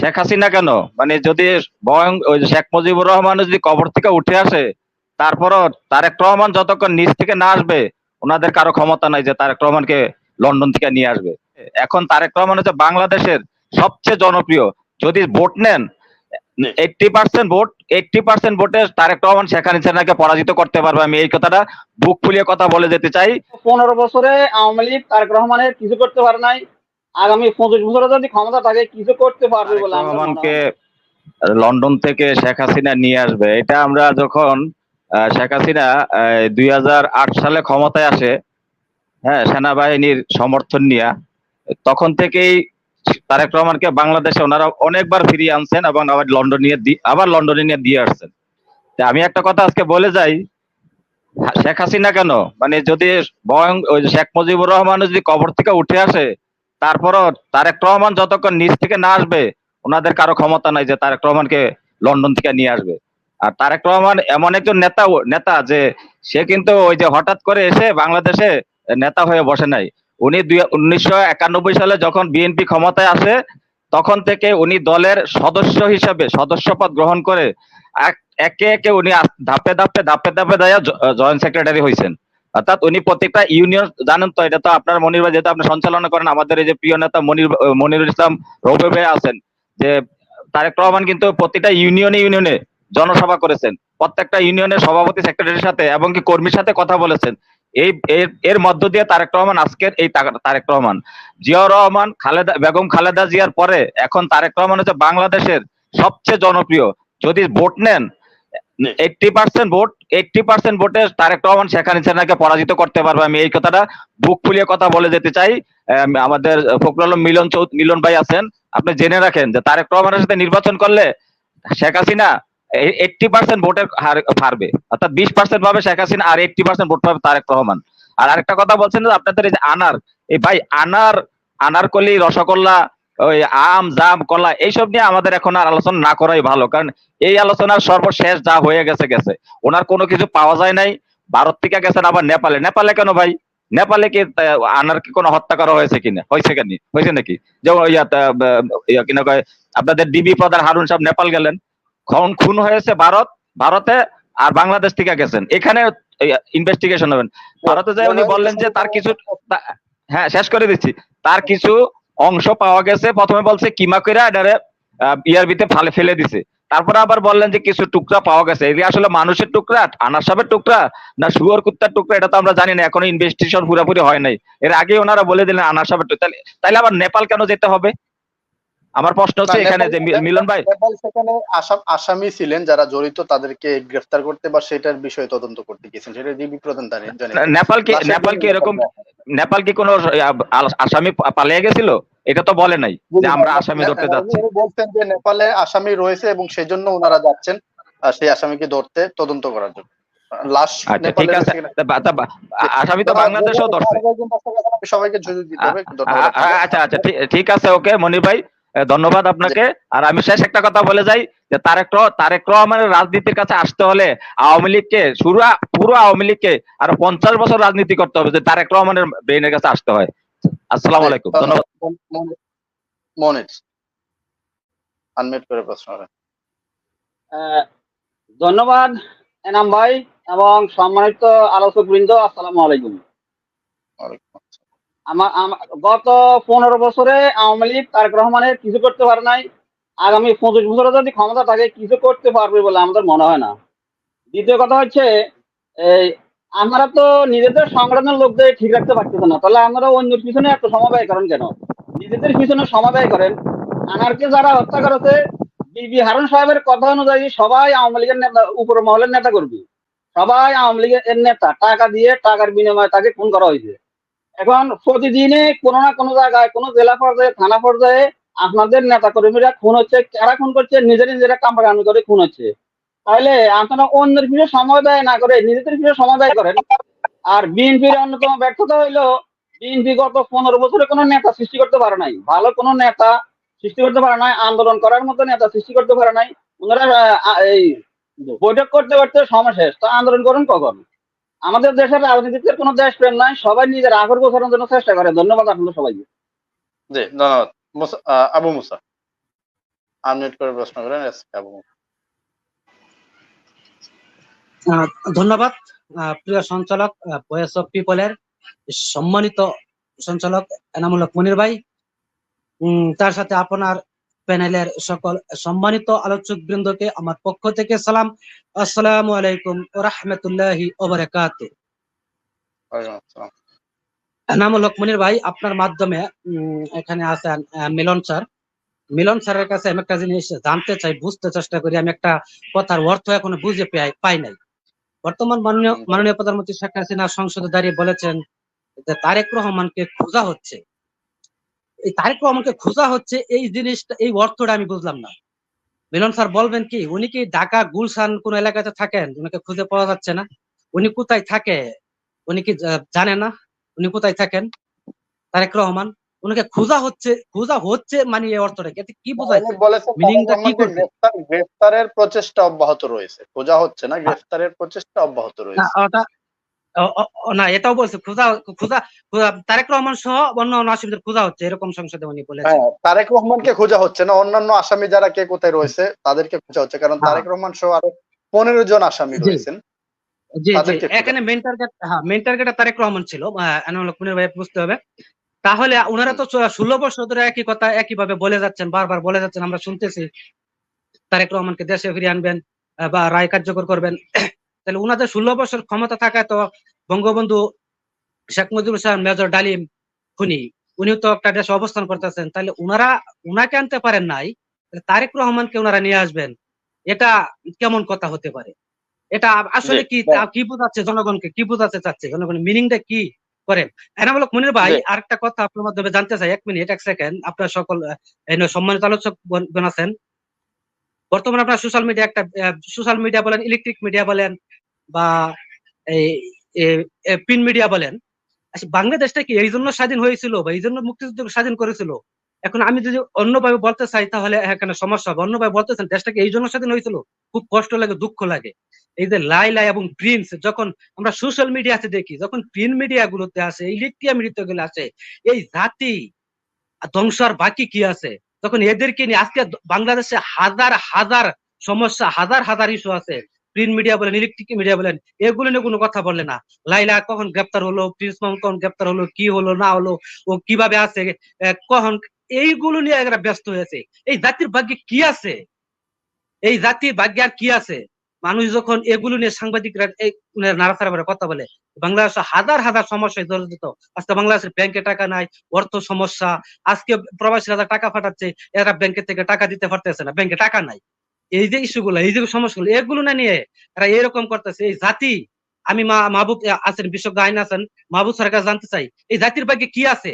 শেখ হাসিনা কেন? মানে যদি শেখ মুজিবুর রহমান যদি কবর থেকে উঠে আসে, তারপরও তারেক রহমান যতক্ষণ নিচ থেকে না আসবে, ওনাদের কারও ক্ষমতা নাই যে তারেক রহমানকে লন্ডন থেকে নিয়ে আসবে। এখন তারেক রহমান হচ্ছে বাংলাদেশের সবচেয়ে জনপ্রিয়। যদি ভোট নেন eighty percent vote eighty percent ভোটে তারেক রহমান, শেখ হাসিনাকে পরাজিত করতে পারবে। আমি এই কথাটা বুক ফুলিয়ে কথা বলে যেতে চাই। পনেরো বছরে আওয়ামী লীগ তারেক রহমানের কিছু করতে পারে নাই। আগামী পঁচিশ বছরে যদি ক্ষমতা থাকে কিছু করতে পারবে বলে রহমানকে লন্ডন থেকে শেখ হাসিনা নিয়ে আসবে। এটা আমরা যখন শেখ হাসিনা দুই হাজার আট সালে ক্ষমতায় আসে হ্যাঁ সেনাবাহিনীর সমর্থন নিয়ে তখন থেকেই তারেক রহমানকে বাংলাদেশে ওনারা অনেকবার ফিরিয়ে আনছেন এবং আবার লন্ডন নিয়ে আবার লন্ডনে নিয়ে দিয়ে আসছেন। তা আমি একটা কথা আজকে বলে যাই শেখ হাসিনা কেন? মানে যদি বয়ং ওই শেখ মুজিবুর রহমান যদি কবর থেকে উঠে আসে তারপরও তারেক রহমান যতক্ষণ নিচ থেকে না আসবে, ওনাদের কারও ক্ষমতা নাই যে তারেক রহমানকে লন্ডন থেকে নিয়ে আসবে। আর তারেক রহমান এমন একজন নেতা নেতা যে সে কিন্তু ওই যে হঠাৎ করে এসে বাংলাদেশে নেতা হয়ে বসে নাই। উনি উনিশশো একানব্বই সালে যখন বিএনপি ক্ষমতায় আসে, তখন থেকে উনি দলের সদস্য হিসেবে সদস্যপদ গ্রহণ করে এক- একে একে উনি ধাপে ধাপে ধাপে ধাপে দেয়া জয়েন্ট সেক্রেটারি হয়েছেন অর্থাৎ উনি প্রত্যেকটা ইউনিয়ন জানেন তো এটা তো আপনার মনির ভাই যেহেতু আপনি সঞ্চালনা করেন আমাদের এই যে প্রিয় নেতা মনির মনিরুল ইসলাম রবি ভাই আছেন যে তারেক রহমান কিন্তু প্রতিটা ইউনিয়নে ইউনিয়নে জনসভা করেছেন প্রত্যেকটা ইউনিয়নের সভাপতি সেক্রেটারির সাথে এবং কি কর্মীর সাথে কথা বলেছেন। এই এর মধ্য দিয়ে তারেক রহমান আজকের এই তারেক রহমান। জিয়াউর রহমান খালেদা বেগম খালেদা জিয়ার পরে এখন তারেক রহমান হচ্ছে বাংলাদেশের সবচেয়ে জনপ্রিয়। যদি ভোট নেন eighty percent vote eighty percent ভোটে তারেক রহমান শেখ হাসিনাকে পরাজিত করতে পারবে। আমি এই কথাটা বুক ফুলিয়ে কথা বলে যেতে চাই। আম, আমাদের ফখরুল মিলন চৌ মিলন ভাই আছেন। আপনি জেনে রাখেন যে তারেক রহমানের সাথে নির্বাচন করলে শেখ হাসিনা এইটটি পার্সেন্ট ভোটের হার পারবে অর্থাৎ বিশ পার্সেন্ট পাবে শেখ হাসিনা আর এইটটি পার্সেন্ট ভোট পাবে তারেক রহমান। আর আরেকটা কথা বলছেন আপনাদের এই যে আনার এই ভাই আনার আনারকলি রসগোল্লা ওই আম, জাম, কলা এইসব নিয়ে আমাদের এখন আর আলোচনা না করাই ভালো। কারণ এই আলোচনার সর্বশেষ যা হয়ে গেছে গেছে। ওনার কোনো কিছু পাওয়া যায় নাই। ভারত থেকে গেছেন আবার নেপালে। নেপালে কেন ভাই? নেপালে কি আনার কি কোনো হত্যা করা হয়েছে কিনা? হয়েছে কেন? হয়েছে নাকি? যেমন কিনা কয়, আপনাদের ডিবি প্রধান হারুন সাহেব নেপাল গেলেন। খুন খুন হয়েছে ভারত, ভারতে, আর বাংলাদেশ থেকে গেছেন। এখানে ইনভেস্টিগেশন হবেন। ভারতে যায় উনি বললেন যে তার কিছু হ্যাঁ শেষ করে দিচ্ছি। তার কিছু অংশ পাওয়া গেছে। প্রথমে বলছে কিমা কইরা এটারে ভিতরে ফালে ফেলে দিছে। তারপরে আবার বললেন যে কিছু টুকরা পাওয়া গেছে। এগুলি আসলে মানুষের টুকরা, আনার সাহেবের টুকরা না শুয়োর কুত্তার টুকরা, এটা তো আমরা জানি না। এখনও ইনভেস্টিগেশন পুরোপুরি হয় নাই। এর আগে ওনারা বলে দিলেন আনার তাহলে তাহলে আবার নেপাল কেন যেতে হবে? আমার প্রশ্ন হচ্ছে এখানে যে মিলন ভাই সেখানে আসাম আসামি ছিলেন যারা জড়িত তাদেরকে গ্রেফতার করতে বা সেটার বিষয়ে তদন্ত করতে গিয়েছেন। সেটা ডিবি প্রধান জানেন। নেপাল কি নেপাল কি এরকম নেপাল কি কোনো আসামি পালিয়ে গেছিল? এটা তো বলে নাই যে আমরা আসামি ধরতে যাচ্ছি। উনি বলছেন যে নেপালে আসামি রয়েছে এবং সেজন্য ওনারা যাচ্ছেন সেই আসামিকে ধরতে তদন্ত করার জন্য। লাশ আচ্ছা ঠিক আছে। আসামি তো বাংলাদেশেও ধরছে। সবাইকে সুযোগ দিতে হবে আচ্ছা আচ্ছা ঠিক- আছে ওকে মনির ভাই। ধন্যবাদ আপনাকে। আর আমি শেষ একটা কথা বলে যাই যে তারেক রহ- তারেক রহমানের রাজনীতির কাছে আসতে হলে আওয়ামী লীগকে শুরু পুরো আওয়ামী লীগকে আরও পঞ্চাশ বছর রাজনীতি করতে হবে যে তারেক রহমানের ব্রেনের কাছে আসতে হয়। আসসালামু আলাইকুম ধন্যবাদ। মনির আনমিউট করে প্রশ্ন আহ, ধন্যবাদ এনাম ভাই এবং সম্মানিত আলোচক বৃন্দ আসসালামু আলাইকুম। আমার গত পনেরো বছরে আওয়ামী লীগ তারেক রহমানের কিছু করতে পারে নাই। আগামী পঁচিশ বছরে যদি ক্ষমতা থাকে, কিছু করতে পারবে বলে আমাদের মনে হয় না। দ্বিতীয় কথা হচ্ছে, এই, আমরা তো নিজেদের সংগঠনের লোকদের ঠিক রাখতে পারতেছে না। তাহলে আমরা অন্যের পিছনে এত সময় ব্যয় করেন কেন? নিজেদের পিছনে সময় ব্যয় করেন। আনারকে যারা হত্যা করেছে বিবি হারুন সাহেবের কথা অনুযায়ী সবাই আওয়ামী লীগের নেতা, উপর মহলের নেতা করবে সবাই আওয়ামী লীগের নেতা। টাকা দিয়ে টাকার বিনিময়ে তাকে খুন করা হয়েছে। এখন প্রতিদিনে কোনো না কোনো জায়গায়, কোনো জেলা পর্যায়ে, থানা পর্যায়ে আপনাদের নেতা কর্মীরা খুন হচ্ছে, কারা খুন করছে নিজেরা নিজেরা কামড়ানি করে খুন হচ্ছে। তাহলে আপনারা অন্যের পিছনে সময় ব্যয় না করে, নিজেদের পিছনে সময় ব্যয় করেন। আর বিএনপির অন্যতম ব্যর্থতা হইল, বিএনপি গত পনেরো বছরে কোনো নেতা সৃষ্টি করতে পারে নাই। ভালো কোনো নেতা সৃষ্টি করতে পারে নাই, আন্দোলন করার মতো নেতা সৃষ্টি করতে পারে নাই। ওনারা এই বৈঠক করতে করতে সময় শেষ। তো আন্দোলন করুন কখন? আমাদের দেশের রাজনীতিতে কোনো দেশপ্রেম নাই সবাই নিজের আগর গোছানোর জন্য চেষ্টা করে। ধন্যবাদ আপনাদের সবাইকে। জি ধন্যবাদ। আবু মুসা। আনমিউট করে প্রশ্ন করেন আবু আহ, ধন্যবাদ। আহ, প্রিয় সঞ্চালক ভয়েস অফ পিপলের সম্মানিত সঞ্চালক এনামুলক মনির ভাই। উম, তার সাথে আপনার প্যানেলের সকল সম্মানিত আলোচক বৃন্দকে আমার পক্ষ থেকে সালাম। আসসালামু আলাইকুম রহমতুল্লাহি ওবরাকাত মনির ভাই আপনার মাধ্যমে এখানে আছেন মিলন স্যার। মিলন স্যারের কাছে আমি একটা জিনিস জানতে চাই বুঝতে চেষ্টা করি আমি একটা কথার অর্থ এখনও বুঝে পাই পাই নাই। বর্তমান মাননীয় মাননীয় প্রধানমন্ত্রী শেখ হাসিনা সংসদে দাঁড়িয়ে বলেছেন যে তারেক রহমানকে খোঁজা হচ্ছে। এই তারেক রহমানকে খোঁজা হচ্ছে এই জিনিসটা এই অর্থটা আমি বুঝলাম না। মিলন স্যার বলবেন কি উনি কি ঢাকা গুলশান কোন এলাকাতে থাকেন? উনাকে খুঁজে পাওয়া যাচ্ছে না। উনি কোথায় থাকে? উনি কি জানে না? উনি কোথায় থাকেন? তারেক রহমান উনাকে খোঁজা হচ্ছে খোঁজা হচ্ছে মানে এই অর্থটা কি কি বোঝায়? উনি বলেছেন Meaning টা তারেক কি করবে? গ্রেফতারের প্রচেষ্টা অব্যাহত রয়েছে। খোঁজা হচ্ছে না গ্রেফতারের প্রচেষ্টা অব্যাহত রয়েছে। ওটা না এটাও বলছে খোঁজা খোঁজা তারেক রহমান সহ অন্য অন্য আসামিদের খোঁজা হচ্ছে এরকম সংসদে উনি বলেছেন। হ্যাঁ তারেক রহমানকে খোঁজা হচ্ছে না অন্যান্য আসামি যারা কে কোথায় রয়েছে তাদেরকে খোঁজা হচ্ছে কারণ হ্যাঁ। তারেক রহমান সহ আরও পনেরো জন আসামি রয়েছেন। এখানে মেন টার্গেট হ্যাঁ মেন টার্গেট তারেক রহমান ছিল এনামুল কুনির ভাই বুঝতে হবে। তাহলে ওনারা তো ষোলো বছর ধরে একই কথা একই ভাবে বলে যাচ্ছেন বারবার বলে যাচ্ছেন আমরা শুনতেছি তারেক রহমানকে দেশে ফিরিয়ে আনবেন বা রায় কার্যকর করবেন। তাহলে ওনাদের ষোলো বছর ক্ষমতা থাকায় তো বঙ্গবন্ধু শেখ মুজিবুর সাহেব মেজর ডালিম খুনি উনিও তো একটা দেশে অবস্থান করতেছেন। তাহলে ওনারা উনাকে আনতে পারেন নাই তারেক রহমানকে ওনারা নিয়ে আসবেন। এটা কেমন কথা হতে পারে? এটা আসলে কি। কি বোঝাচ্ছে জনগণকে? কি বোঝাতে চাচ্ছে? জনগণের মিনিংটা কি করেন এনামূলক মনির ভাই। আরেকটা কথা আপনার মাধ্যমে জানতে চাই এক মিনিট এক সেকেন্ড আপনার সকল সম্মানিত আলোচক আছেন। বর্তমানে আপনার সোশ্যাল মিডিয়া একটা সোশ্যাল মিডিয়া বলেন ইলেকট্রিক মিডিয়া বলেন বা এই প্রিন্ট মিডিয়া বলেন। আচ্ছা, বাংলাদেশটা কি এই জন্য স্বাধীন হয়েছিল বা এই জন্য মুক্তিযুদ্ধ স্বাধীন করেছিল? এখন আমি যদি অন্যভাবে বলতে চাই তাহলে এখানে সমস্যা হবে? অন্যভাবে বলতেছেন দেশটাকে এই জন্য স্বাধীন হয়েছিল? খুব কষ্ট লাগে দুঃখ লাগে। এই যে লাইলা এবং প্রিন্স যখন আমরা সোশ্যাল মিডিয়াতে দেখি যখন প্রিন্ট মিডিয়া গুলোতে আসে ইলেকট্রিক মিডিয়া গুলো আসে এই জাতি ধ্বংস আর বাকি কি আছে? তখন এদেরকে নিয়ে আজকে বাংলাদেশে হাজার হাজার সমস্যা হাজার হাজার ইস্যু আছে। প্রিন্ট মিডিয়া বলেন ইলেকট্রিক মিডিয়া বলেন, এগুলো নিয়ে কোনো কথা বললে না। লাইলা, কখন গ্রেপ্তার হলো প্রিন্স মামুন কখন গ্রেপ্তার হলো, কি হলো, না হলো, ও কীভাবে আছে কখন, এইগুলো নিয়ে এরা ব্যস্ত হয়েছে। এই জাতির ভাগ্যে কি আছে? এই জাতির ভাগ্যে আর কি আছে? মানুষ যখন এগুলো নিয়ে সাংবাদিকরা নাড়াচাড়া কথা বলে বাংলাদেশে হাজার হাজার সমস্যায় জর্জরিত। আজকে বাংলাদেশের ব্যাংকে টাকা নাই, অর্থ সমস্যা, আজকে প্রবাসীরা যারা টাকা পাঠাচ্ছে এরা ব্যাংকে থেকে টাকা দিতে পারতেছে না, ব্যাংকে টাকা নাই। এই যে ইস্যুগুলো এই যে সমস্যাগুলো, এগুলো না নিয়ে তারা এরকম করতেছে। এই জাতি, আমি মাহবুব আছেন, বিশ্বজ্ঞ আইন আছেন, মাহবুব সরকার জানতে চাই, এই জাতির ভাগ্যে কি আছে?